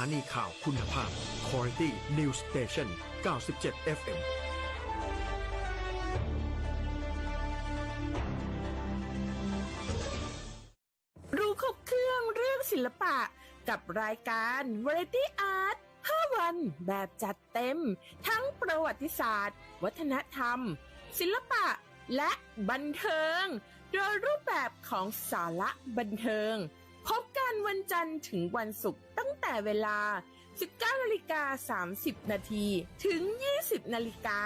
านีข่าวคุณภาพ Quality News Station 97 FM รู้ครบเครื่องเรื่องศิลปะกับรายการ Variety Art 5 วันแบบจัดเต็ม ทั้งประวัติศาสตร์ วัฒนธรรม ศิลปะและบันเทิง โดยรูปแบบของสาระบันเทิง พบกันวันจันทร์ถึงวันศุกร์ตั้งแต่เวลา 19นาฬิกา30 นาทีถึง 20นาฬิกา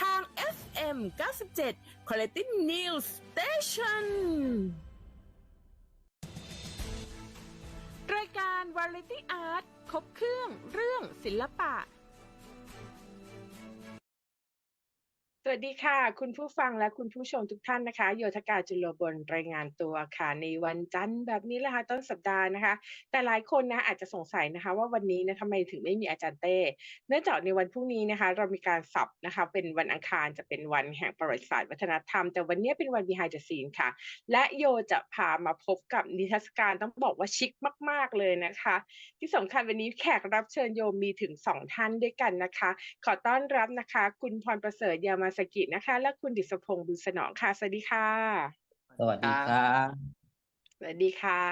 ทาง FM 97 Quality News Station รายการ Variety Art ครบเครื่องเรื่องศิลปะ วัสดีค่ะ คุณผู้ฟังและคุณผู้ชมทุกท่านนะคะ โยธกาจุลบลรายงานตัวค่ะ ในวันจันทร์แบบนี้แหละค่ะต้นสัปดาห์นะคะ แต่หลายคนนะอาจจะสงสัยนะคะ ว่าวันนี้นะทำไมถึงไม่มีอาจารย์เต้เนื่องจากในวันพรุ่งนี้นะคะ เรามีการสับนะคะ เป็นวันอังคารจะเป็นวันแห่งประวัติศาสตร์วัฒนธรรม แต่วันนี้เป็นวัน behind the scene ค่ะ และโยจะพามาพบกับนิทรรศการต้องบอกว่าชิคมาก ๆเลยนะคะ ที่สำคัญวันนี้แขกรับเชิญโยมีถึงสองท่านด้วยกันนะคะ ขอต้อนรับนะคะ คุณพรประเสริฐยามาสกินะคะ และคุณดิษพงศ์บุญสนองค่ะ สวัสดีค่ะ สวัสดีครับสวัสดีค่ะ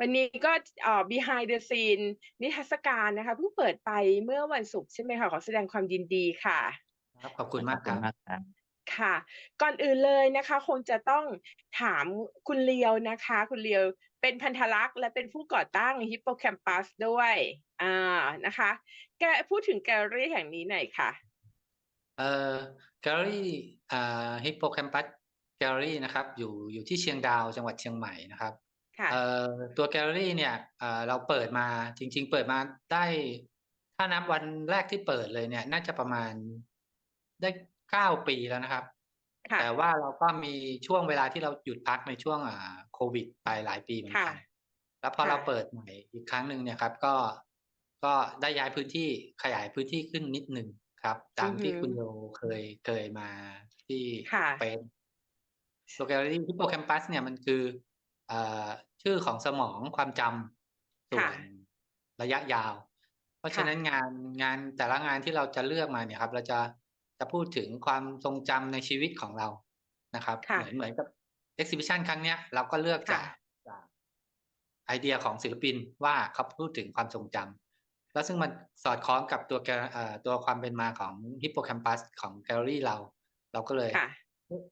วันนี้ก็เอ่อ behind the scene นิทรรศการนะคะเพิ่งเปิดไปเมื่อวันศุกร์ใช่ไหมคะขอแสดงความยินดีค่ะ ครับขอบคุณมากขอบคคุรับณมากครับค่ะ ก่อนอื่นเลยนะคะ คงจะต้องถามคุณเลียวนะคะ คุณเลียวเป็นพันธลักษณ์และเป็นผู้ก่อตั้งฮิปโปแคมปัสด้วยอ่านะคะ แกพูดถึงแกลเลอรี่แห่งนี้หน่อยค่ะ เอ่อแกลเลอรี่อ่าฮิปโปแคมปัสแกลเลอรี่นะครับอยู่อยู่ที่เชียงดาวจังหวัดเชียงใหม่นะครับค่ะ เอ่อตัวแกลเลอรี่เนี่ยเอ่อเราเปิดมาจริง ๆ เปิดมาได้ ถ้านับวันแรกที่เปิดเลยเนี่ย น่าจะประมาณได้เก้าปีแล้วนะครับ ค่ะ แต่ว่าเราก็มีช่วงเวลาที่เราหยุดพักในช่วงอ่าโควิดไปหลายปีเหมือนค่ะ กัน แล้วพอค่ะ เราเปิดใหม่อีกครั้งหนึ่งเนี่ยครับ ก็ก็ได้ย้ายพื้นที่ขยายพื้นที่ขึ้นนิดหนึ่ง ครับ ตามที่คุณโยเคยเคยมาที่ค่ะเป็นโลแกลิตี้ฮิปโปแคมปัสเนี่ยมันคือเอ่อชื่อของสมองความจำส่วค่ะนระยะยาว เพราะฉะนั้นงานงานแต่ละงานที่เราจะเลือกมาเนี่ยครับ เราจะจะพูดถึงความทรงจำในชีวิตของเรานะครับค่ะเหมือนเหมือนกับ exhibition ครั้งเนี้ยเราก็เลือกจากค่ะจากไอเดียของศิลปินว่าเขาพูดถึงความทรงจำ แล้วซึ่งมันสอดคล้องกับตัวแกเอ่อตัวความเป็นมาของฮิปโปแคมปัสของแกลเลอรี่เรา เราก็เลยค่ะ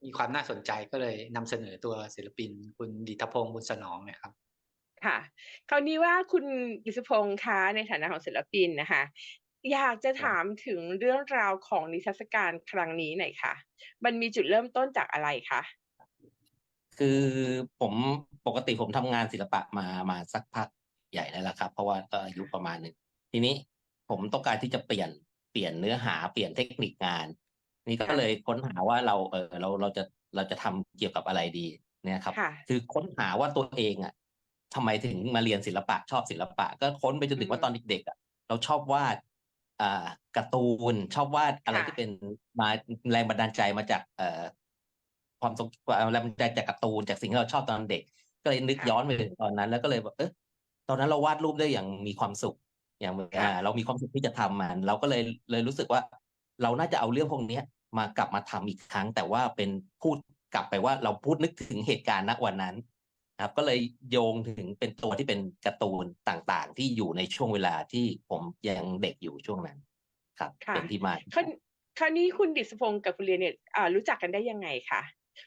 มีความน่าสนใจก็เลยนำเสนอตัวศิลปินคุณดิษฐพงศ์บุญสนองเนะครับค่ะคราวนี้ว่าคุณดิษพงศ์คะในฐานะของศิลปินนะคะ อยากจะถามถึงเรื่องราวของนิทรรศการครั้งนี้หน่อยค่ะ มันมีจุดเริ่มต้นจากอะไรคะคือผมปกติผมทำงานศิลปะมามาสักพักใหญ่แล้วล่ะครับ เพราะว่าก็อายุประมาณหนึ่ง ทีนี้ผมต้องการที่จะเปลี่ยนเปลี่ยนเนื้อหาเปลี่ยนเทคนิคงาน นี่ก็ค่ะเลยค้นหาว่าเราเออเราเราจะเราจะทำเกี่ยวกับอะไรดีเนี่ยครับค่ะคือค้นหาว่าตัวเองอะทำไมถึงมาเรียนศิลปะชอบศิลปะ ก็ค้นไปจนถึงว่าตอนเด็กๆอะเราชอบวาดอ่าการ์ตูนชอบวาดอะไรค่ะที่เป็นมาแรงบันดาลใจมาจาก เอ่อความทรงแรงบันดาลใจจากการ์ตูนจากสิ่งที่เราชอบตอนเด็ก ก็เลยนึกค่ะย้อนไปถึงตอนนั้น แล้วก็เลยแบบเออตอนนั้นเราวาดรูปได้อย่างมีความสุข อย่างค่ะอ่าเรามีความสุขที่จะทำมันเราก็เลยเลยรู้สึกว่า เราน่าจะเอาเรื่องพวกเนี้ยมากลับมาทำอีกครั้ง แต่ว่าเป็นพูดกลับไปว่าเราพูดนึกถึงเหตุการณ์ณวันนั้นนะครับก็เลยโยงถึงเป็นตัวที่เป็นการ์ตูนต่างๆ ที่อยู่ในช่วงเวลาที่ผมยังเด็กอยู่ช่วงนั้น ครับค่ะเป็นที่มาคราวคราวนี้คุณดิษพงศ์กับคุณเรียนเนี่ยอ่ารู้จักกันได้ยังไงคะ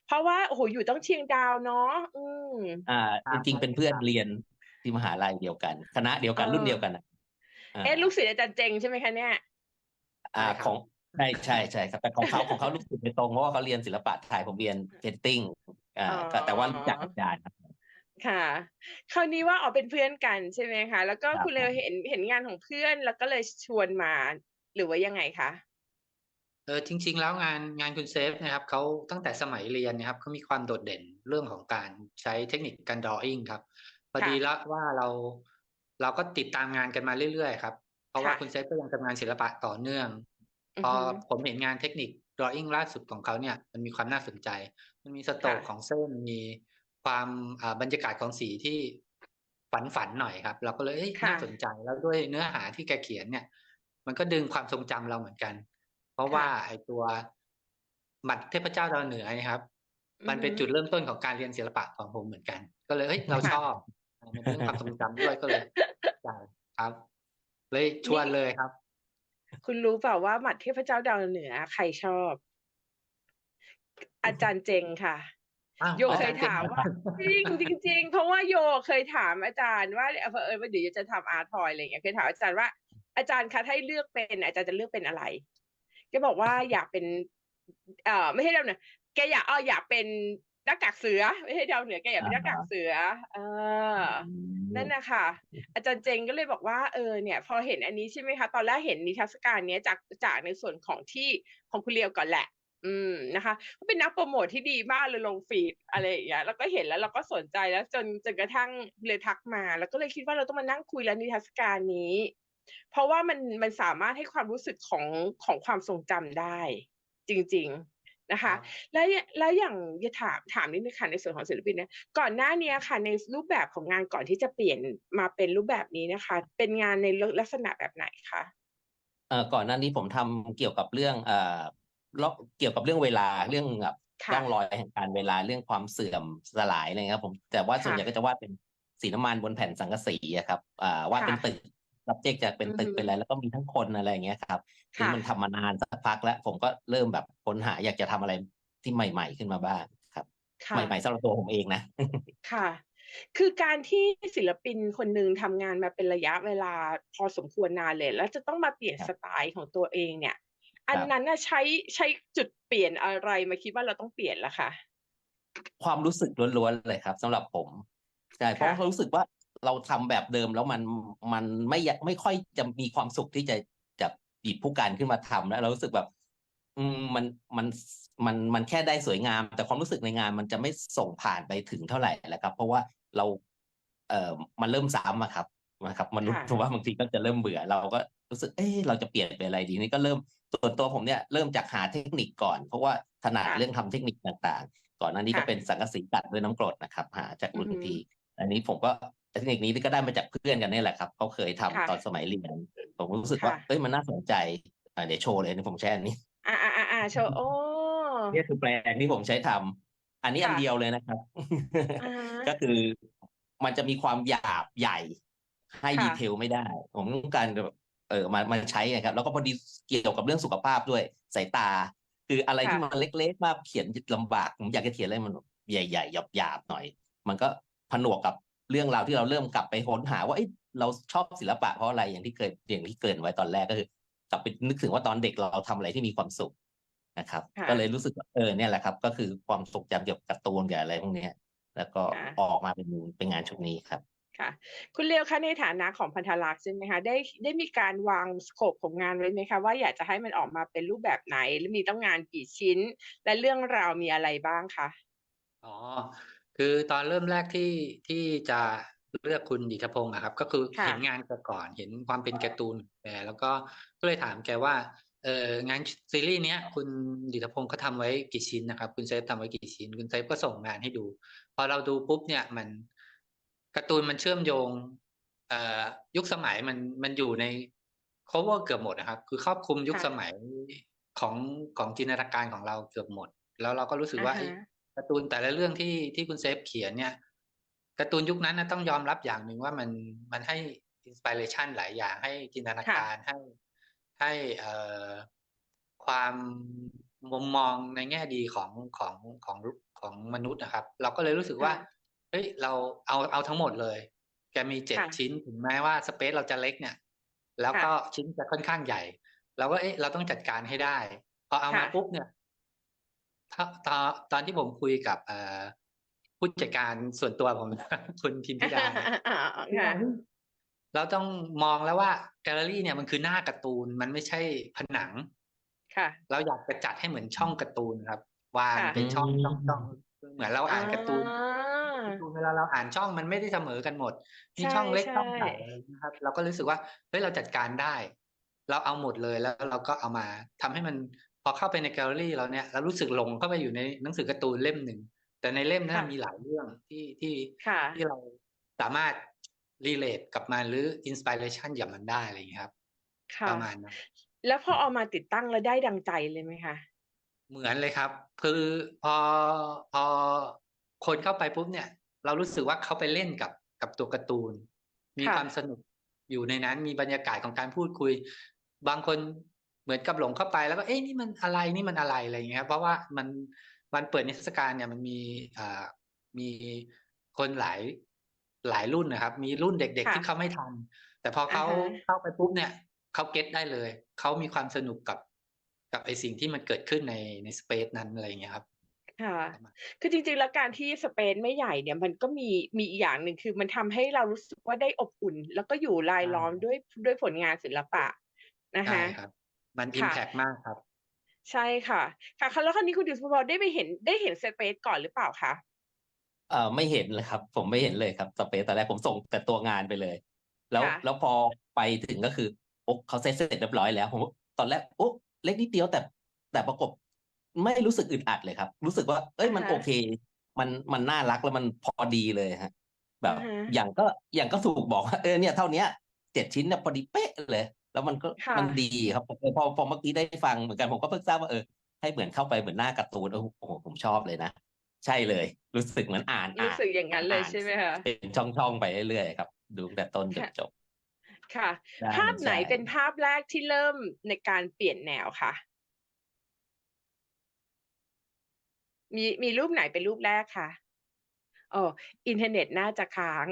เพราะว่าโอ้โหอยู่ต้องเชียงดาวเนาะอืมอ่าครัจบริงๆเป็นเพื่อนเรียนที่มหาลัยเดียวกัน คณะเดียวกันเออรุ่นเดียวกันอะอ่า เอ๊ะลูกศิษย์อาจารย์เจงใช่ไหมคะเนี่ยอ่าใช่ครับของใช่ใช่ใช่ครับแต่ของเขาของเขาลูกศิษย์โดยตรงเพราะว่าเขาเรียนศิลปะถ่ายผมเรียนเพนติ้งอ่าอ๋อก็แต่ว่ารู้จักอาจารย์ครับค่ะ คราวนี้ว่าอ๋อเป็นเพื่อนกันใช่ไหมคะ แล้วก็ครับคุณเลวเห็นเห็นงานของเพื่อนแล้วก็เลยชวนมา หรือว่ายังไงคะเออจริง ๆ แล้วงานงานคุณเซฟนะครับเขาตั้งแต่สมัยเรียนนะครับเขามีความโดดเด่นเรื่องของการใช้เทคนิคการ drawing ครับพอดีแล้วว่าเรา เราก็ติดตามงานกันมาเรื่อยๆครับ เพราะว่าค่ะคุณเซฟก็ยังทำงานศิลปะต่อเนื่องอือพอฮึผมเห็นงานเทคนิค drawing ล่าสุดของเขาเนี่ยมันมีความน่าสนใจ มันมีสโตรกค่ะของเส้นมีความอ่าบรรยากาศของสีที่ฝันฝันๆหน่อยครับ เราก็เลยเอ้ยค่ะน่าสนใจแล้วด้วยเนื้อหาที่แกเขียนเนี่ย มันก็ดึงความทรงจำเราเหมือนกัน เพราะว่าไอ้ตัวหมัดเทพเจ้าดาวเหนือเนะครับ มันเป็นจุดเริ่มต้นของการเรียนศิลปะของผมเหมือนกัน ก็เลยเฮ้ยเราชอบมัน เป็นเรื่องความทรงจำด้วยก็เลยใจครับ เลยชวนเลยครับ คุณรู้เปล่าว่าหมัดเทพเจ้าดาวเหนือใครชอบ อาจารย์เจงค่ะอ้าวโยเคยอจรถามว่าจริงจริงๆเพราะว่าโยเคยถามอาจารย์ว่าเออเออว่าเดี๋ยวจะทำอาร์ทอยอะไรอย่างเงี้ยเคยถามอาจารย์ว่าอาจารย์คะถ้าให้เลือกเป็นอาจารย์จะเลือกเป็นอะไรแกบอกว่าอยากเป็น เอ่อไม่ใช่ดาวเหนือแกอยากเอออยากเป็น หน้ากากเสือไม่ใช่ดาวเหนือแกอยากเป็นหน้ากากเสือเออนั่นนะคะอาจารย์เจงก็เลยบอกว่าเออเนี่ย พอเห็นอันนี้ใช่ไหมคะตอนแรกเห็นนิทรรศการเนี้ยจากจากในส่วนของที่ของคุณเลียวก่อนแหละ อืมนะคะก็เป็นนักโปรโมทที่ดีมากเลยลงฟีดอะไรอย่างเงี้ยแล้วก็เห็นแล้วเราก็สนใจแล้วจนจนกระทั่งเลยทักมา แล้วก็เลยคิดว่าเราต้องมานั่งคุยแล้วนิทรรศการนี้ เพราะว่ามันมันสามารถให้ความรู้สึกของของความทรงจำได้ จริง ๆ นะคะ แล้วอย่าแล้วอย่างจะถามถามนิดนึงค่ะในส่วนของศิลปินเนี่ยก่อนหน้าเนี้ยค่ะในรูปแบบของงานก่อนที่จะเปลี่ยนมาเป็นรูปแบบนี้นะคะ เป็นงานในลักษณะแบบไหนคะเอ่อก่อนหน้านี้ผมทำเกี่ยวกับเรื่องเอ่อล็อกเกี่ยวกับเรื่องเวลาเรื่องแบบค่ะร่องรอยแห่งการเวลาเรื่องความเสื่อมสลายอะไรเงี้ยครับผมแต่ว่าค่ะส่วนใหญ่ก็จะวาดเป็นสีน้ำมันบนแผ่นสังกะสีอะครับอ่าวาดเป็น ค่ะตึก subject จะเป็นตึกอือฮึเป็นอะไรแล้วก็มีทั้งคนอะไรอย่างเงี้ยครับซึ่งค่ะมันทำมานานสักพักแล้ว ผมก็เริ่มแบบค้นหาอยากจะทำอะไรที่ใหม่ ๆ ขึ้นมาบ้างครับค่ะใหม่ๆสำหรับตัวผมเองนะค่ะ คือการที่ศิลปินคนหนึ่งทำงานมาเป็นระยะเวลาพอสมควรนานเลย แล้วจะต้องมาเปลี่ยนครับสไตล์ของตัวเองเนี่ย อันครับนั้นน่ะใช้ใช้จุดเปลี่ยนอะไรมาคิดว่าเราต้องเปลี่ยนล่ะคะความรู้สึกล้วนๆเลยครับสำหรับผมใช่เพราะค่ะเรารู้สึกว่า เราทำแบบเดิมแล้วมันมันไม่อยากไม่ค่อยจะมีความสุขที่จะจะหยิบผู้การขึ้นมาทำแล้วเรารู้สึกแบบ อืมมันมันมันมันแค่ได้สวยงาม แต่ความรู้สึกในงานมันจะไม่ส่งผ่านไปถึงเท่าไหร่แหละครับ เพราะว่าเรา เอ่อมันเริ่มซ้ำอะครับนะครับมนุษย์ค่ะถือว่าบางทีก็จะเริ่มเบื่อ เราก็รู้สึกเอ๊ะเราจะเปลี่ยนเป็นอะไรดีนี่ก็เริ่มส่วนตัวผมเนี่ยเริ่มจากหาเทคนิคก่อน เพราะว่าถนัดค่ะเรื่องทำเทคนิคต่าง ๆ ก่อนหน้านี้ก็ค่ะเป็นสังกะสีกัดด้วยน้ำกรดนะครับ หาจากรุ่นอือฮึพี่อันนี้ผมก็ เทคนิคนี้ก็ได้มาจากเพื่อนกันนี่แหละครับเขาเคยทำค่ะตอนสมัยเรียนผมรู้สึกว่าค่ะเอ้ยมันน่าสนใจอ่าเดี๋ยวโชว์เลยนะผมแช่อันนี้อ่าอ่าอ่าอ่าโชว์โอ้เนี่ยคือแปลงที่ผมใช้ทำอันนี้อันค่ะเดียวเลยนะครับอ่าฮะก็คือมันจะมีความหยาบใหญ่ ให้ค่ะดีเทลไม่ได้ ผมต้องการแบบเออมามาใช้นะครับ แล้วก็พอดีเกี่ยวกับเรื่องสุขภาพด้วยสายตา คืออะไรที่ค่ะมันเล็กๆมากเขียนลำบาก ผมอยากจะเขียนอะไรมันใหญ่ๆหยาบๆหน่อย มันก็ผนวกกับ เรื่องราวที่เราเริ่มกลับไปค้นหาว่าเอ้ยเราชอบศิลปะเพราะอะไรอย่างที่เคยอย่างที่เกรินไว้ตอนแรกก็คือกลับไปนึกถึงว่าตอนเด็กเราทำอะไรที่มีความสุขนะครับค่ะก็เลยรู้สึกว่าเออเนี่ยแหละครับ ก็คือความทรงจำเกี่ยวกับการ์ตูนกับอะไรพวกเนี้ยแล้วก็ค่ะออกมาเป็นเป็นงานชุดนี้ครับค่ะคุณเลียวคะในฐานะของพันธลักษณ์ใช่ไหมคะได้ได้มีการวางสโคปของงานไว้ไหมคะว่าอยากจะให้มันออกมาเป็นรูปแบบไหน และมีต้องงานกี่ชิ้น และเรื่องราวมีอะไรบ้างคะอ๋อ คือตอนเริ่มแรกที่ที่จะเลือกคุณดิษฐพงศ์อะครับ ก็คือค่ะเห็นงานแกก่อนเห็นความเป็นการ์ตูนของแกแล้วก็ก็เลยถามแกว่าเอองานซีรีส์เนี้ยคุณดิษฐพงศ์เขาทำไว้กี่ชิ้นนะครับ คุณเซฟทำไว้กี่ชิ้น คุณเซฟก็ส่งงานให้ดู พอเราดูปุ๊บเนี่ยมันการ์ตูนมันเชื่อมโยงเอ่อยุคสมัยมันมันอยู่ใน cover เกือบหมดนะครับ คือครอบคลุมยุคค่ะสมัยของของจินตนาการของเราเกือบหมด แล้วเราก็รู้สึกว่าอ่าฮะเอ้ย การ์ตูนแต่ละเรื่องที่ที่คุณเซฟเขียนเนี่ยการ์ตูนยุคนั้นนะต้องยอมรับอย่างหนึ่งว่ามันมันให้อินสปิเรชันหลายอย่างให้จินตนาการให้ให้เอ่อความมุมมองในแง่ดีของของของของมนุษย์นะครับ เราก็เลยรู้สึกว่าค่ะเฮ้ยเราเอาเอาทั้งหมดเลย แกมีเจ็ดค่ะชิ้นถึงแม้ว่าสเปซเราจะเล็กเนี่ย แล้วก็ชิ้นจะค่อนข้างใหญ่เราก็เอ๊ะเราต้องจัดการให้ได้ พอเอามาค่ะปุ๊บเนี่ยถ้า ตอนตอนที่ผมคุยกับเอ่อผู้จัดการส่วนตัวผมคุณพิมพิดาเนี่ยอ่าค่ะเราต้องมองแล้วว่าแกลเลอรี่เนี่ยมันคือหน้าการ์ตูนมันไม่ใช่ผนังค่ะเราอยากจะจัดให้เหมือนช่องการ์ตูนครับ วางค่ะเป็นช่องอืมช่องช่องเหมือนเราอ่านการ์ตูนอ่าการ์ตูนเวลาเราอ่านช่องมันไม่ได้เสมอกันหมดมีใช่ช่องเล็กใช่ช่องใหญ่อะไรนะครับ เราก็รู้สึกว่าเฮ้ยเราจัดการได้ เราเอาหมดเลยแล้วเราก็เอามาทำให้มันพ อเข้าไปในแกลเลอรี่เราเนี่ยเรารู้สึกหลงเข้าไปอยู่ในหนังสือการ์ตูนเล่มหนึ่ง แต่ในเล่มนั้นค่ะมีหลายเรื่องที่ที่ค่ะที่เราสามารถรีเลทกับมันหรืออินสปิเรชันกับมันได้อะไรอย่างเงี้ยครับค่ะประมาณนั้นแล้วพอเอามาติดตั้งแล้วได้ดังใจเลยไหมคะ เหมือนเลยครับ คือพอพอคนเข้าไปปุ๊บเนี่ย เรารู้สึกว่าเขาไปเล่นกับกับตัวการ์ตูน มีค่ะความสนุกอยู่ในนั้นมีบรรยากาศของการพูดคุย บางคน เหมือนกับหลงเข้าไปแล้วก็เอ๊ะนี่มันอะไรนี่มันอะไรอะไรอย่างเงี้ยครับเพราะว่ามันวันเปิดนิทรรศการเนี่ยมันมีอ่ามีคนหลายหลายรุ่นนะครับ มีรุ่นเด็กๆค่ะที่เขาไม่ทันแต่พอเขาอ่าฮะเข้าไปปุ๊บเนี่ยเขาเก็ตได้เลยเขามีความสนุกกับกับไอสิ่งที่มันเกิดขึ้นในในสเปซนั้นอะไรอย่างเงี้ยครับค่ะประมาณคือจริงๆ แล้วการที่สเปซไม่ใหญ่เนี่ยมันก็มีมีอีกอย่างหนึ่งคือมันทำให้เรารู้สึกว่าได้อบอุ่น แล้วก็อยู่รายล้อมใช่ด้วยด้วยผลงานศิลปะนะใช่คะครับ มันอิค่ะมแพกมากครับ ใช่ค่ะ ค่ะแล้วคราวนี้คุณดิสพอได้ไปเห็นได้เห็นสเปซก่อนหรือเปล่าคะเอ่อไม่เห็นเลยครับ ผมไม่เห็นเลยครับสเปซตอนแรกผมส่งแต่ตัวงานไปเลย แล้วค่ะแล้วพอไปถึงก็คือโอ๊ะเขาเซตเสร็จเรียบร้อยแล้วผมตอนแรกโอ๊ะเล็กนิดเดียวแต่แต่ประกบไม่รู้สึกอึดอัดเลยครับ รู้สึกว่า เอ้ยมันอ่าฮะโอเค มันมันน่ารักแล้วมันพอดีเลยฮะ แบบอ่าฮะอย่างก็อย่างก็ถูกบอกว่าเออเนี่ยเท่าเนี้ยเจ็ดชิ้นเนี่ยพอดีเป๊ะเลย แล้วมันก็ค่ะ มันดีครับเออพอพอเมื่อกี้ได้ฟังเหมือนกันผมก็เพิ่งทราบว่าเออให้เหมือนเข้าไปเหมือนหน้าการ์ตูนโอ้โหผมชอบเลยนะ ใช่เลย รู้สึกเหมือนอ่านรู้อ่านสึกอย่างนั้นเลยอ่านใช่ไหมคะเป็นช่องๆไปเรื่อยๆครับ ดูตั้งแต่ต้นจนค่ะจบค่ะได้ภาพไหนใช่ เป็นภาพแรกที่เริ่มในการเปลี่ยนแนวคะมีมีรูปไหนเป็นรูปแรกคะอ๋ออินเทอร์เน็ตน่าจะค้าง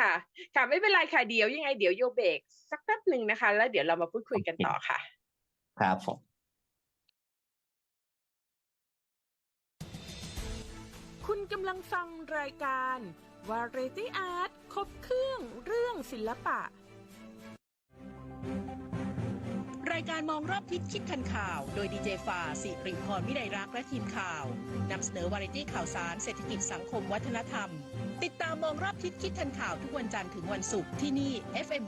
ค่ะ ค่ะไม่เป็นไรค่ะเดี๋ยวยังไงเดี๋ยวโยเบรกสักแป๊บหนึ่งนะคะ แล้วเดี๋ยวเรามาพูดคุยกันต่อค่ะ ครับผมคุณกำลังฟังรายการ Variety Art ครบเครื่องเรื่องศิลปะ รายการมองรอบทิศคิดทันข่าว โดยดีเจฟาสิริพรวิไลรักษ์และทีมข่าวนำเสนอวาไรตี้ข่าวสารเศรษฐกิจสังคมวัฒนธรรม ติดตามมองรอบทิศคิดทันข่าวทุกวันจันทร์ถึงวันศุกร์ที่นี่ FM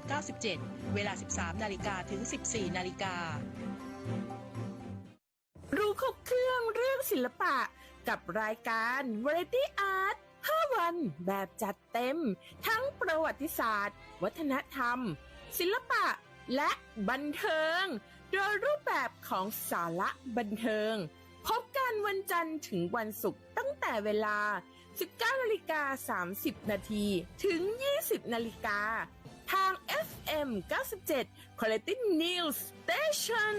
97 เวลา 13 นาฬิกาถึง 14 นาฬิกา รู้ครบเครื่องเรื่องศิลปะกับรายการ Variety Art 5 วันแบบจัดเต็ม ทั้งประวัติศาสตร์ วัฒนธรรม ศิลปะและบันเทิง โดยรูปแบบของสาระบันเทิง พบกันวันจันทร์ถึงวันศุกร์ตั้งแต่เวลา 19นาฬิกา30 นาทีถึง 20 นาฬิกา ทาง FM 97 Quality News Station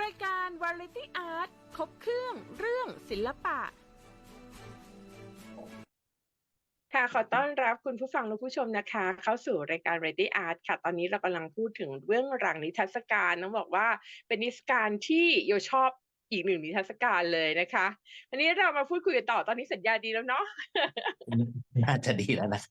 รายการ Variety Art ครบเครื่องเรื่องศิลปะค่ะขอต้อนรับคุณผู้ฟังและผู้ชมนะคะ เข้าสู่รายการ Variety Art ค่ะ ตอนนี้เรากำลังพูดถึงเรื่องหลังนิทรรศการต้องบอกว่าเป็นนิทรรศการที่โยชอบ อีกหนึ่งนิทรรศการเลยนะคะวันนี้เรามาพูดคุยกันต่อตอนนี้สัญญาดีแล้วเนาะน่าจะดีแล้วนะ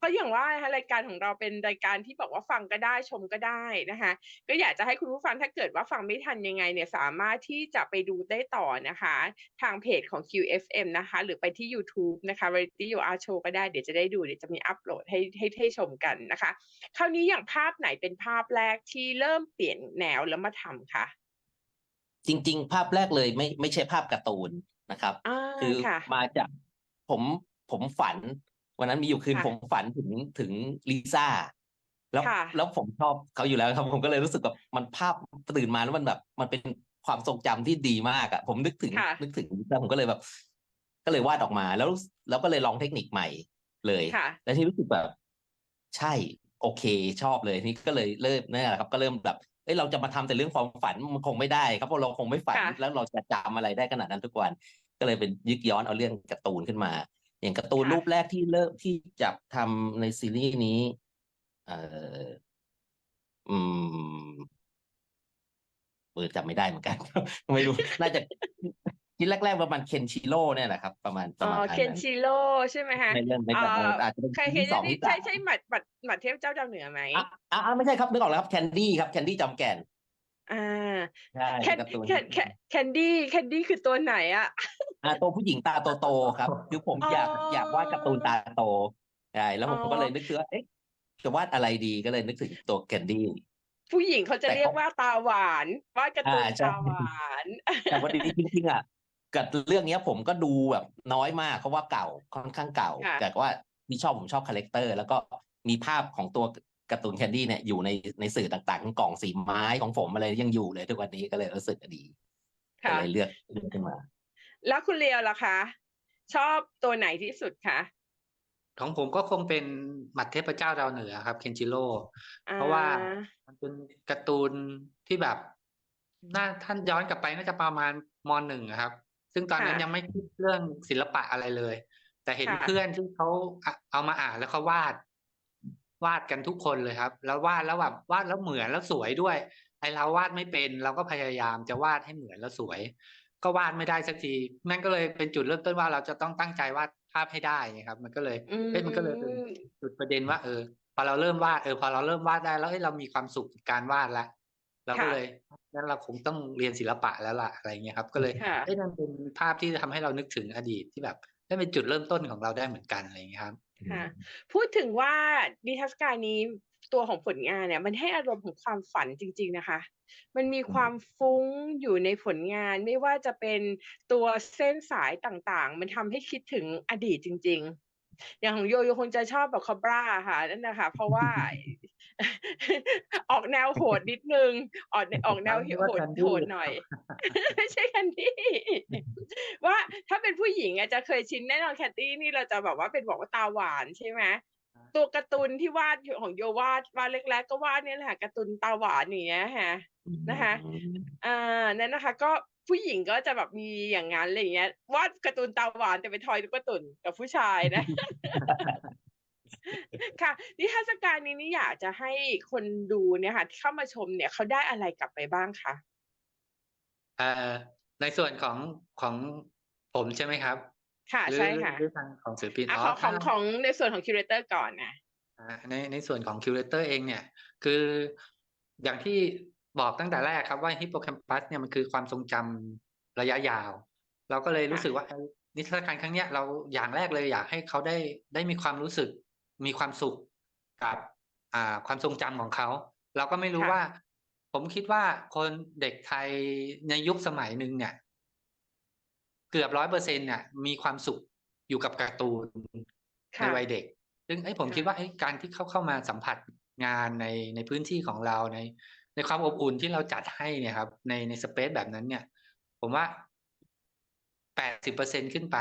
ก็อย่างว่านะคะรายการของเราเป็นรายการที่บอกว่าฟังก็ได้ชมก็ได้นะคะก็อยากจะให้คุณผู้ฟังถ้าเกิดว่าฟังไม่ทันยังไงเนี่ยสามารถที่จะไปดูได้ต่อนะคะ ทางเพจของ QFM นะคะ หรือไปที่ YouTube นะคะ Variety You Art Show ก็ได้เดี๋ยวจะได้ดูเดี๋ยวจะมีอัปโหลดให้ให้ให้ชมกันนะคะ คราวนี้อย่างภาพไหนเป็นภาพแรกที่เริ่มเปลี่ยนแนวแล้วมาทำคะ จริง ๆ ภาพแรกเลยไม่ไม่ใช่ภาพการ์ตูนนะครับอ่าคือค่ะมาจากผมผมฝัน วันนั้นมีอยู่คืนค่ะผมฝันถึงถึงลิซ่าแล้วค่ะแล้วผมชอบเขาอยู่แล้วครับผมก็เลยรู้สึกแบบมันภาพตื่นมาแล้วมันแบบ มันเป็นความทรงจำที่ดีมากอะผมนึกถึงค่ะนึกถึงลิซ่าผมก็เลยแบบ ก็เลยวาดออกมาแล้วแล้วก็เลยลองเทคนิคใหม่เลยค่ะแล้วที่รู้สึกแบบ ใช่ โอเค ชอบเลยนี่ก็เลยเริ่มนั่นแหละครับ ก็เริ่มแบบ เอ้ยเราจะมาทำแต่เรื่องความฝันมันคงไม่ได้ ครับเพราะเราคงไม่ฝันค่ะแล้วเราจะจำอะไรได้ขนาดนั้นทุกวัน ก็เลยเป็นยึกย้อนเอาเรื่องการ์ตูนขึ้นมา อย่างการ์ตูนค่ะรูปแรกที่เริ่มที่จับทำในซีรีส์นี้ เอ่ออืมเออจำไม่ได้เหมือนกัน ไม่รู้ น่าจะ ที่แรกๆประมาณเคนชิโร่เนี่ยแหละครับประมาณประอ๋มาณอนั้นเคนชิโร่ใช่ไหมคะในเรื่องในการเอ่ออาจจะเป็นใครที่เห็นสองนี่ที่ใช่สามใช่หมัดหมัดหมัดเทพเจ้าดาวเหนือไหมอะอะอะไม่ใช่ครับนึกออกแล้วครับแคนดี้ครับแคนดี้จอมแก่นอ่าใช่แคนการ์ตูนแคนแคนแคนดี้แคนดี้คือตัวไหนอะอ่าตัวผู้หญิงตาโตๆครับคือผมอ๋ออยากอยากวาดการ์ตูนตาโตใช่แล้วผมอ๋อก็เลยนึกถึงว่าเอ๊ะจะวาดอะไรดีก็เลยนึกถึงตัวแคนดี้ผู้หญิงเขาจะแต่เรียกเขาว่าตาหวานว่าการ์ตูนอ่าใช่ตาหวานแต่วันนี้จริงๆอะ กับเรื่องเนี้ยผมก็ดูแบบน้อยมากเพราะว่าเก่าค่อนข้างเก่า ค่ะ แต่ว่าที่ชอบผมชอบคาแรคเตอร์ แล้วก็มีภาพของตัวการ์ตูนแคนดี้เนี่ยอยู่ในในสื่อต่างๆทั้งกล่องสีไม้ของผมอะไรยังอยู่เลยทุกวันนี้ก็เลยรู้สึกดีก็ค่ะ เลยเลือกเลือกขึ้นมา แล้วคุณเลียวล่ะคะ ชอบตัวไหนที่สุดคะของผมก็คงเป็นหมัดเทพเจ้าดาวเหนือครับเคนจิโร่เพราะว่าอ่มันเป็นการ์ตูนที่แบบน่าท่านย้อนกลับไปน่าจะประมาณมหนึ่งอะครับ ซึ่งตอนนั้นค่ะยังไม่คิดเรื่องศิลปะอะไรเลย แต่เห็นค่ะเพื่อนที่เขาอะเอามาอ่านแล้วเขาวาด วาดกันทุกคนเลยครับ แล้ววาดแล้วแบบวาดแล้วเหมือนแล้วสวยด้วย ไอเราวาดไม่เป็น เราก็พยายามจะวาดให้เหมือนแล้วสวย ก็วาดไม่ได้สักทีนั่นก็เลยเป็นจุดเริ่มต้นว่าเราจะต้องตั้งใจวาดภาพให้ได้ไงครับ มันก็เลยอืมเอ้ยมันก็เลยเป็นจุดประเด็นว่า เออ พอเราเริ่มวาดเออพอเราเริ่มวาดได้แล้วเอ้ยเรามีความสุขกับการวาดแล้วเราก็ค่ะเลย นั้นเราคงต้องเรียนศิลปะแล้วล่ะอะไรเงี้ยครับ ก็เลยค่ะเอ้ยมันเป็นภาพที่ทำให้เรานึกถึงอดีตที่แบบได้เป็นจุดเริ่มต้นของเราได้เหมือนกันอะไรเงี้ยครับค่ะพูดถึงว่านิทรรศการนี้ตัวของผลงานเนี่ย มันให้อารมณ์ของความฝันจริง ๆนะคะ มันมีความฟุ้งอยู่ในผลงาน ไม่ว่าจะเป็นตัวเส้นสายต่างๆ มันทำให้คิดถึงอดีตจริง ๆ อย่างของโยโยคงจะชอบแบบคอบราค่ะนั่นนะคะเพราะว่า ออกแนวโหดนิดนึง ออกออกแนวนึกโหว่าดแคนดี้โหดหน่อย ไม่ใช่แคนดี้ว่าถ้าเป็นผู้หญิงอาจจะเคยชินแน่นอนแคนดี้นี่เราจะแบบว่าเป็นบอกว่าตาหวานใช่ไหมตัวการ์ตูนที่วาดของโยวาดวาดเล็กๆก็วาดเนี่ยแหละค่ะการ์ตูนตาหวานอย่างเงี้ยฮะนะคะอ่านั่นนะคะ ก็ผู้หญิงก็จะแบบมีอย่างนั้นอะไรอย่างเงี้ยวาดการ์ตูนตาหวานแต่เป็นทอยตุ๊กตาตุนกับผู้ชายนะ ค่ะนิทรรศการนี้นี่อยากจะให้คนดูเนี่ยค่ะที่เข้ามาชมเนี่ยเขาได้อะไรกลับไปบ้างคะเอ่อในส่วนของของผมใช่ไหมครับ ค่ะหรือใช่ค่ะหรือทางของศิลปินอะอ๋อของของถ้าของในส่วนของคิวเรเตอร์ก่อนนะอ่าในในส่วนของคิวเรเตอร์เองเนี่ย คืออย่างที่บอกตั้งแต่แรกครับว่าฮิปโปแคมปัสเนี่ยมันคือความทรงจำระยะยาว เราก็เลยรู้สึกว่าไอ้นิทรรศการครั้งเนี้ยเราอย่างแรกเลยอยากให้เขาได้ได้มีความรู้สึก มีความสุขกับอ่าความทรงจำของเขา เราก็ไม่รู้ค่ะว่า ผมคิดว่าคนเด็กไทยในยุคสมัยหนึ่งเนี่ย เกือบร้อยเปอร์เซ็นเนี่ยมีความสุขอยู่กับการ์ตูนในค่ะวัยเด็ก ซึ่งไอ้ยผมค่ะคิดว่าไอ้การที่เขาเข้ามาสัมผัสงานในในพื้นที่ของเราใน ในความอบอุ่นที่เราจัดให้เนี่ยครับ ในในสเปซแบบนั้นเนี่ย ผมว่าแปดสิบเปอร์เซ็นขึ้นไป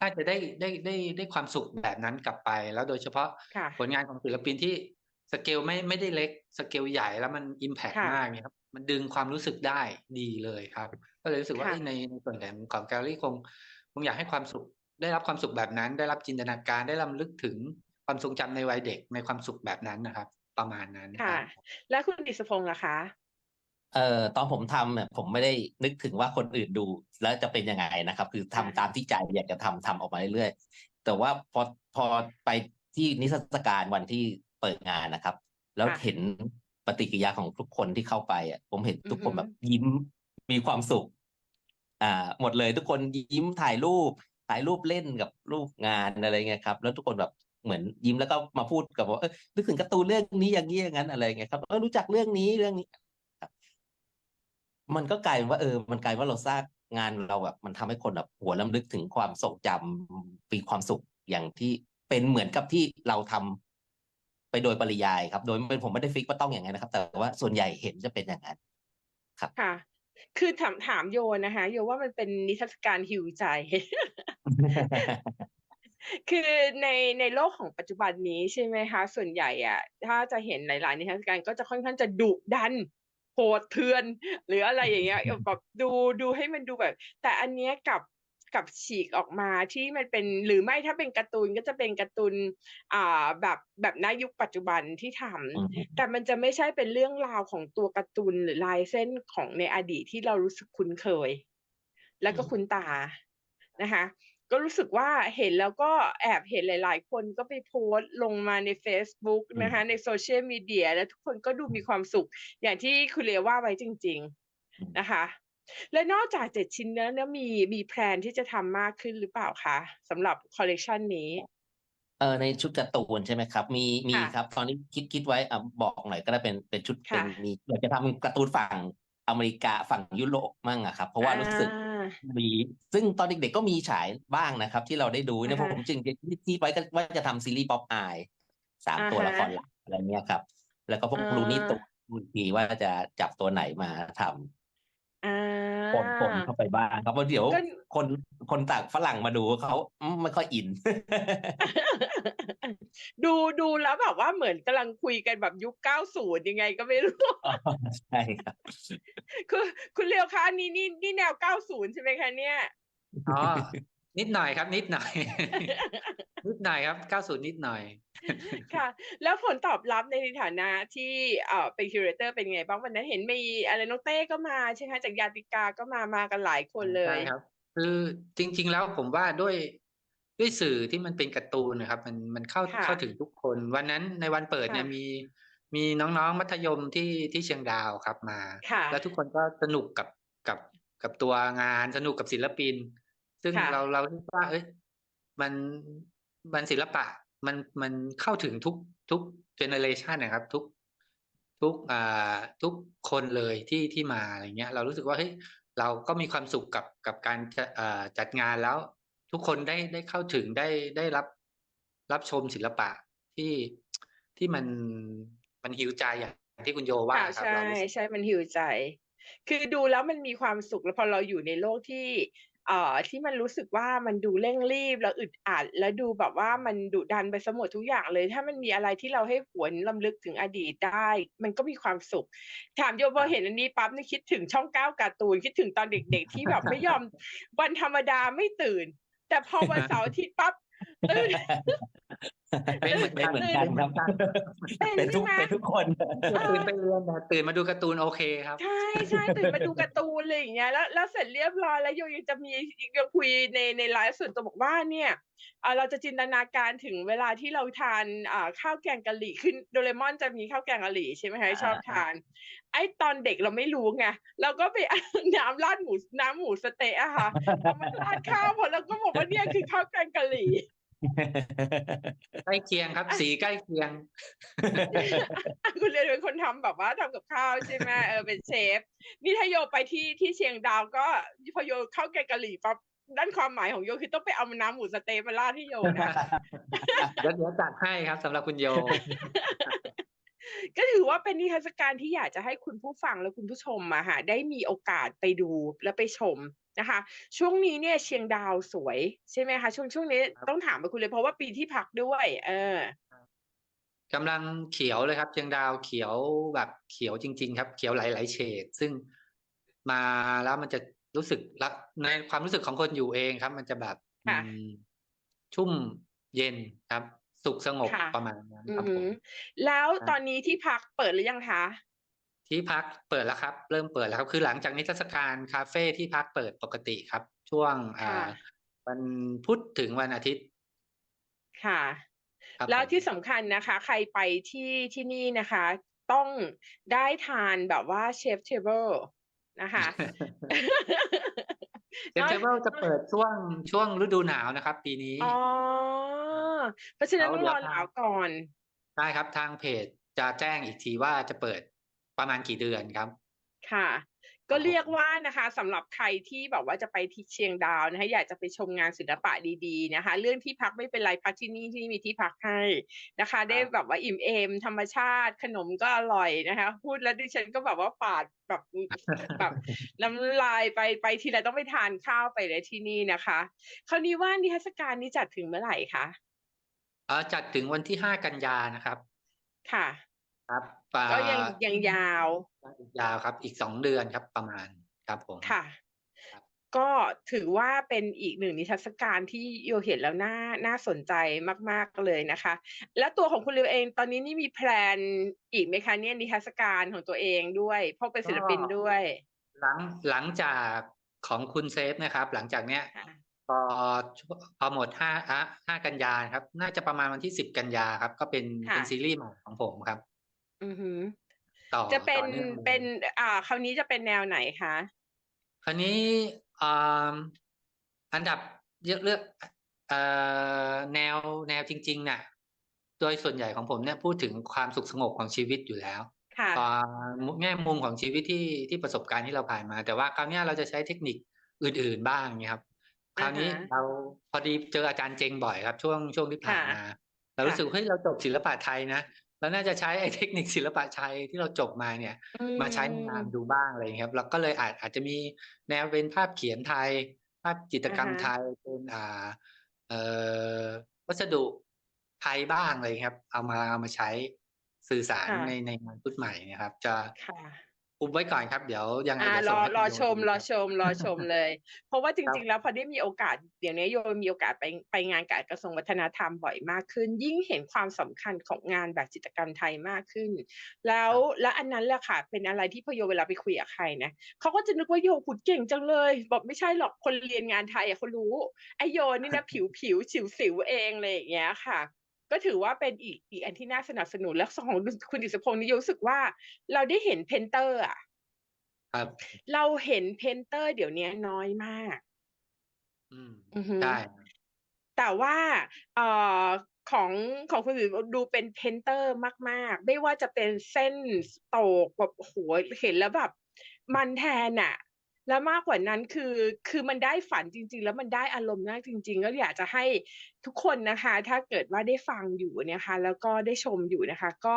น่าจะได้ได้ได้ได้ความสุขแบบนั้นกลับไป แล้วโดยเฉพาะค่ะผลงานของศิลปินที่สเกลไม่ไม่ได้เล็กสเกลใหญ่แล้วมันอิมแพกค่ะมากเนี่ยครับมันดึงความรู้สึกได้ดีเลยครับ ก็เลยรู้สึกว่าค่ะเอ้ยในในส่วนของของแกลเลอรี่คงคงอยากให้ความสุขได้รับความสุขแบบนั้น ได้รับจินตนาการได้รำลึกถึงความทรงจำในวัยเด็กในความสุขแบบนั้นนะครับ ประมาณนั้นคค่ะรับแล้วคุณดิษพงษ์ล่ะคะ เอ่อตอนผมทำเนี่ยผมไม่ได้นึกถึงว่าคนอื่นดู แล้วจะเป็นยังไงนะครับ คือทำค่ะตามที่ใจอยากจะทำทำออกมาเรื่อยๆ แต่ว่าพอพอไปที่นิทรรศการวันที่เปิดงานนะครับ แล้วค่ะ เห็นปฏิกิริยาของทุกคนที่เข้าไปอะผมเห็นทุกคนอือหือแบบยิ้มมีความสุข อ่า หมดเลยทุกคนยิ้มถ่ายรูป ถ่ายรูปเล่นกับรูปงานอะไรเงี้ยครับ แล้วทุกคนแบบเหมือนยิ้มแล้วก็มาพูดกับว่าเออนึกถึงการ์ตูนเรื่องนี้อย่างนี้อย่างนั้นอะไรเงี้ยครับเออรู้จักเรื่องนี้เรื่องนี้ มันก็กลายเป็นว่าเออ มันกลายว่าเราสร้างงานเราแบบมันทำให้คนแบบหัวลำลึกถึงความทรงจำมีความสุขอย่างที่เป็นเหมือนกับที่เราทำไปโดยปริยายครับ โดยเป็นผมไม่ได้ฟิกว่าต้องอย่างนั้นนะครับ แต่ว่าส่วนใหญ่เห็นจะเป็นอย่างนั้นครับค่ะ คือถามถามโยนะคะโยว่ามันเป็นนิทรรศการฮิวใจ คือในในโลกของปัจจุบันนี้ใช่ไหมคะ ส่วนใหญ่อะถ้าจะเห็นหลายๆนิทรรศการก็จะค่อนข้างจะดุดัน โหดเถื่อน หรืออะไรอย่างเงี้ยแบบดูดูให้มันดูแบบ แต่อันเนี้ยกลับกลับฉีกออกมาที่มันเป็นหรือไม่ถ้าเป็นการ์ตูนก็จะเป็นการ์ตูนอ่าแบบแบบณยุคปัจจุบันที่ทำอืมแต่มันจะไม่ใช่เป็นเรื่องราวของตัวการ์ตูนหรือลายเส้นของในอดีตที่เรารู้สึกคุ้นเคย แล้วก็อืมคุ้นตานะคะ ก็รู้สึกว่าเห็นแล้วก็แอบเห็นหลาย ๆ คนก็ไปโพสต์ลงมาใน Facebook นะคะ ในโซเชียลมีเดียแล้วทุกคนก็ดูมีความสุข อย่างที่คุณเลียว่าไว้จริง ๆนะคะ และนอกจากเจ็ดชิ้นเนื้อเนี่ยมีมีแพลนที่จะทำมากขึ้นหรือเปล่าคะสำหรับคอลเลกชันนี้เออในชุดการ์ตูนใช่ไหมครับ มีมีค่ะครับ ตอนนี้คิดคิดไว้อะบอกหน่อยก็ได้เป็นเป็นชุดค่ะเป็นมีอยากจะทำการ์ตูนฝั่งอเมริกาฝั่งยุโรปมั่งอะครับ เพราะว่ารู้สึกอ่า มีซึ่งตอนเด็กๆก็มีฉายบ้างนะครับ ที่เราได้ดูเนี่ยอ่าเพฮะราะผมจึงที่ที่ไว้ก็ว่าจะทำซีรีส์ป๊อปอายสามอ่าตัวฮะละครหลักอะไรเงี้ยครับ แล้วก็พวกอ่าลูนี่ตัวบางทีว่าจะจับตัวไหนมาทำอ่า ปนปนเข้าไปบ้างครับเพราะเดี๋ยวก็คนคนต่างฝรั่งมาดูเขาอืมไม่ค่อยอิน ดูดูแล้วแบบว่าเหมือนกำลังคุยกันแบบยุค90ยังไงก็ไม่รู้อ๋อใช่ครับคือคุณเลียวคะอันนี่นี่นี่แนว90ใช่ไหมคะเนี่ยอ๋อ นิดหน่อยครับ นิดหน่อยนิดหน่อยครับเก้าศูนย์นิดหน่อย ค่ะ แล้วผลตอบรับในฐานะที่เอ่อเป็นคิวเรเตอร์เป็นไงบ้างวันนั้นเห็นมีอะไรน้องเต้ก็มาใช่ไหมคะจากยาติกาก็มามากันหลายคนเลยใช่ครับ คือจริง ๆ แล้วผมว่าด้วยด้วยสื่อที่มันเป็นการ์ตูนนะครับ มันมันเข้าค่ะเข้าถึงทุกคน วันนั้นในวันเปิดเนี่ยค่ะมีมีน้องๆมัธยมที่ที่เชียงดาวครับมาค่ะแล้วทุกคนก็สนุกกับกับกับตัวงานสนุกกับศิลปิน ซึ่งค่ะ เราเราคิดว่า เอ้ยมันมันศิลปะมันมันเข้าถึงทุกทุกเจเนอเรชันนะครับ ทุกทุกอ่าทุกคนเลยที่ที่มาอะไรเงี้ย เรารู้สึกว่าเฮ้ยเราก็มีความสุขกับกับการจะอ่าจัดงานแล้ว ทุกคนได้ได้เข้าถึงได้ได้รับรับชมศิลปะที่ที่มันมันฮิวใจอย่างที่คุณโยว่าค่ะครับ ใช่เรารู้สึก ใช่มันหิวใจ คือดูแล้วมันมีความสุขแล้วพอเราอยู่ในโลกที่ เอ่อที่มันรู้สึกว่ามันดูเร่งรีบแล้วอึดอัด แล้วดูแบบว่ามันดุดันไปสมดทุกอย่างเลย ถ้ามันมีอะไรที่เราให้หวนลำลึกถึงอดีตได้ มันก็มีความสุข ถามโยพอเห็นอันนี้ปั๊บนี่คิดถึงช่องเก้าการ์ตูนคิดถึงตอนเด็กๆ ที่แบบไม่ยอมวันธรรมดาไม่ตื่น แต่พอวันเสาร์อาทิตย์ปั๊บตื่น เป็นเหมือนเป็นกันเหมือนกันครับ เป็นเป็นทุกใช่ไหมเป็นทุกคนตื่นไปเรียนนะตื่นมาดูการ์ตูนโอเคครับ ใช่ใช่ตื่นมาดูการ์ตูนอะไรอย่างเงี้ยแล้วแล้วเสร็จเรียบร้อยแล้วโยยังจะมียังคุยในในไลฟ์ส่วนตัวบอกว่าเนี่ยเอ่อเราจะจินตนาการถึงเวลาที่เราทานอ่าข้าวแกงกะหรี่ขึ้นโดเรมอนจะมีข้าวแกงกะหรี่ใช่ไหมคะชอบทาน ไอ้ตอนเด็กเราไม่รู้ไงเราก็ไปเอาน้ำราดหมูน้ำหมูสะเต๊ะอะค่ะเอามาราดข้าวพอแล้วก็บอกว่าเนี่ยคือข้าวแกงกะหรี่ ใกล้เคียงครับ สีใกล้เคียง คุณเรียนเป็นคนทำแบบว่าทำกับข้าวใช่ไหมเออเป็นเชฟ นี่ถ้าโยไปที่ที่เชียงดาวก็พอโยเข้าแกงกะหรี่ปั๊บด้านความหมายของโยคือต้องไปเอาน้ำหมูสะเต๊ะมาราดให้โยนะเดี๋ยวเดี๋ยวจัดให้ครับสำหรับคุณโย ก็ถือว่าเป็นนิทรรศการที่อยากจะให้คุณผู้ฟังและคุณผู้ชมอะค่ะได้มีโอกาสไปดูและไปชม นะคะ ช่วงนี้เนี่ยเชียงดาวสวยใช่ไหมคะ ช่วงช่วงนี้ครับต้องถามไปคุณเลยเพราะว่าปีที่พักด้วย เออกำลังเขียวเลยครับ เชียงดาวเขียวแบบเขียวจริง ๆ ครับ เขียวหลายๆเฉดซึ่งมาแล้วมันจะรู้สึกรักในความรู้สึกของคนอยู่เองครับ มันจะแบบค่ะอืมชุ่มเย็นครับ สุขสงบค่ะประมาณนั้นอืครับอผหืมอแล้วครับตอนนี้ที่พักเปิดหรือยังคะ ที่พักเปิดแล้วครับ เริ่มเปิดแล้วครับ คือหลังจากนิทรรศการคาเฟ่ที่พักเปิดปกติครับ ช่วงอ่าค่ะวันพุธถึงวันอาทิตย์ ค่ะครับแล้วผมที่สำคัญนะคะ ใครไปที่ที่นี่นะคะ ต้องได้ทานแบบว่าเชฟเทเบิลนะคะเซ็นทรัลเบิลจะเปิดช่วงช่วงฤดูหนาวนะครับ ปีนี้อ๋อเพราะฉะนั้นเอาต้องเดี๋รยวอหนาวทางก่อน ได้ครับทางเพจจะแจ้งอีกทีว่าจะเปิด ประมาณกี่เดือนครับค่ะ ก็ครับผมเรียกว่านะคะสำหรับใครที่แบบว่าจะไปที่เชียงดาวนะคะอยากจะไปชมงานศิลปะดีๆนะคะ เรื่องที่พักไม่เป็นไรพักที่นี่ที่นี่มีที่พักให้นะคะ ได้แบบว่าอิ่มเอม ธรรมชาติขนมก็อร่อยนะคะ พูดแล้วดิฉันก็แบบว่าปาดแบบแบบน้ำลายไปไปทีไรต้องไปทานข้าวไปเลยที่นี่นะคะ คราวนี้ว่านิทรรศการนี้จัดถึงเมื่อไหร่คะเอ่อจัดถึงวันที่ห้ากันยานะครับ ค่ะ ครับอ่าก็ยังยังยาว ยาวครับ อีกสองเดือนครับประมาณครับผมค่ะครับก็ถือว่าเป็นอีกหนึ่งนิทรรศการที่โยเห็นแล้วน่าน่าสนใจมาก ๆเลยนะคะ แล้วตัวของคุณริวเองตอนนี้นี่มีแพลนอีกไหมคะเนี่ยนิทรรศการของตัวเองด้วยเพราะเป็นศิลปินด้วย หลังหลังจากของคุณเซฟนะครับ หลังจากเนี้ยค่ะพอพอหมดห้าอะห้ากันยาครับ น่าจะประมาณวันที่สิบกันยาครับ ก็เป็นค่ะเป็นซีรีส์ใหม่ของผมครับ อือหือต่อจะเป็นต่อนื่องลยเป็น อ่า คราวนี้จะเป็นแนวไหนคะ คราวนี้อ่าอันดับเยอะเลือกเอ่อแนวแนวจริงๆเนี่ยโดยส่วนใหญ่ของผมเนี่ยพูดถึงความสุขสงบของชีวิตอยู่แล้วค่ะอ่าแง่มุมของชีวิตที่ที่ประสบการณ์ที่เราผ่านมา แต่ว่าคราวเนี้ยเราจะใช้เทคนิคอื่นๆบ้างเนี่ยครับคราวนี้อะฮะ เราพอดีเจออาจารย์เจงบ่อยครับ ช่วงช่วงที่ผ่านค่ะ มา เรารู้สึกว่าเฮ้ยเราจบศิลปะไทยนะ เราน่าจะใช้ไอ้เทคนิคศิลปะไทยที่เราจบมาเนี่ยอืมาใช้ในงานดูบ้างอะไรอย่างเงี้ยครับเราก็เลยอาจอาจจะมีแนวเป็นภาพเขียนไทย ภาพจิตรกรรมอะฮะไทยเป็นอ่าเอ่อวัสดุไทยบ้างอะไรอย่างเงี้ยครับ เอามาเอามาใช้สื่อสารค่ะในในงานชุดใหม่เนะครับ จะค่ะ อุบไว้ก่อนครับเดี๋ยวยังไงอ่าเดี๋ยวรส่องให้รอคุณโยชมดูรอครับชมรอชมเลย เพราะว่าจครับริง ๆ แล้วพอได้มีโอกาสเดี๋ยวนี้โยมมีโอกาสไปไปงานการกระทรวงวัฒนธรรมบ่อยมากขึ้น ยิ่งเห็นความสำคัญของงานแบบจิตรกรรมไทยมากขึ้น แล้วและอันนั้นแหละค่ะเป็นอะไรที่พอโยเวลาไปคุยกับใครนะเขาก็จะนึกว่าโยขุดเก่งจังเลย บอกไม่ใช่หรอกคนเรียนงานไทยอะเขารู้ไอโยนี่นะผิวผิวฉิวสิวๆเองเลยอย่างเงี้ยค่ะ ก็ถือว่าเป็นอีกอีกอันที่น่าสนับสนุนและของคุณดิษพงศ์นี่โยรู้สึกว่า เราได้เห็นเพนเตอร์อะครับเราเห็นเพนเตอร์เดี๋ยวนี้น้อยมาก อืมอือฮึใช่แต่ว่าเอ่อของของคุณสิริดูเป็นเพนเตอร์มาก ๆ ไม่ว่าจะเป็นเส้นสโตรกแบบโอ้โหเห็นแล้วแบบ มันแทนอะ แล้วมากกว่านั้นคือคือมันได้ฝันจริง ๆ แล้วมันได้อารมณ์มากจริง ๆ ก็อยากจะให้ทุกคนนะคะ ถ้าเกิดว่าได้ฟังอยู่เนี่ยค่ะแล้วก็ได้ชมอยู่นะคะ ก็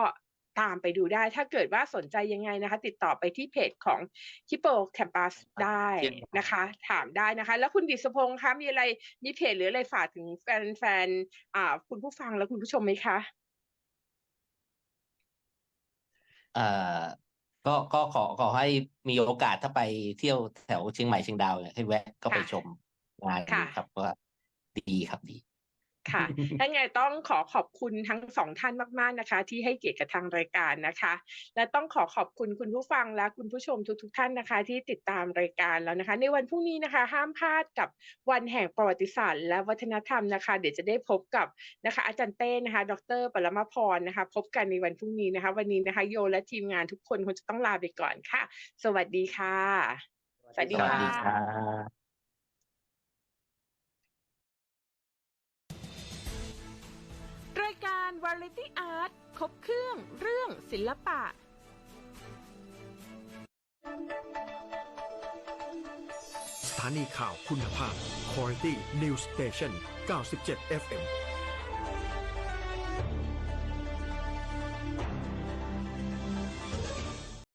ตามไปดูได้ ถ้าเกิดว่าสนใจยังไงนะคะ ติดต่อไปที่เพจของฮิปโปแคมปัสได้เยี่ยมครับนะคะ ถามได้นะคะ แล้วคุณดิษพงศ์คะมีอะไรมีเพจหรืออะไรฝากถึงแฟนแฟนอ่าคุณผู้ฟังและคุณผู้ชมไหมคะเอ่อ ก็ก็ขอขอให้มีโอกาสถ้าไปเที่ยวแถวเชียงใหม่เชียงดาวเนี่ยให้แวะก็ไปค่ะชมงานค่ะดูครับว่าดีครับดี ค่ะถ้าไงต้องขอขอบคุณทั้งสองท่านมากๆนะคะ ที่ให้เกียรติกับทางรายการนะคะ และต้องขอขอบคุณคุณผู้ฟังและคุณผู้ชมทุกๆท่านนะคะ ที่ติดตามรายการแล้วนะคะ ในวันพรุ่งนี้นะคะ ห้ามพลาดกับวันแห่งประวัติศาสตร์ และวัฒนธรรมนะคะ เดี๋ยวจะได้พบกับนะคะ อาจารย์เต้นะคะ ดร ปรมาพรนะคะ พบกันในวันพรุ่งนี้นะคะ วันนี้นะคะ โยและทีมงานทุกคนคงจะต้องลาไปก่อนค่ะ สวัสดีค่ะ สวัสดีสวัสค่ะ ดีครับราไรตี้อาร์ตครบเครื่องเรื่องศิลปะ สถานีข่าวคุณภาพ Quality News Station 97 FM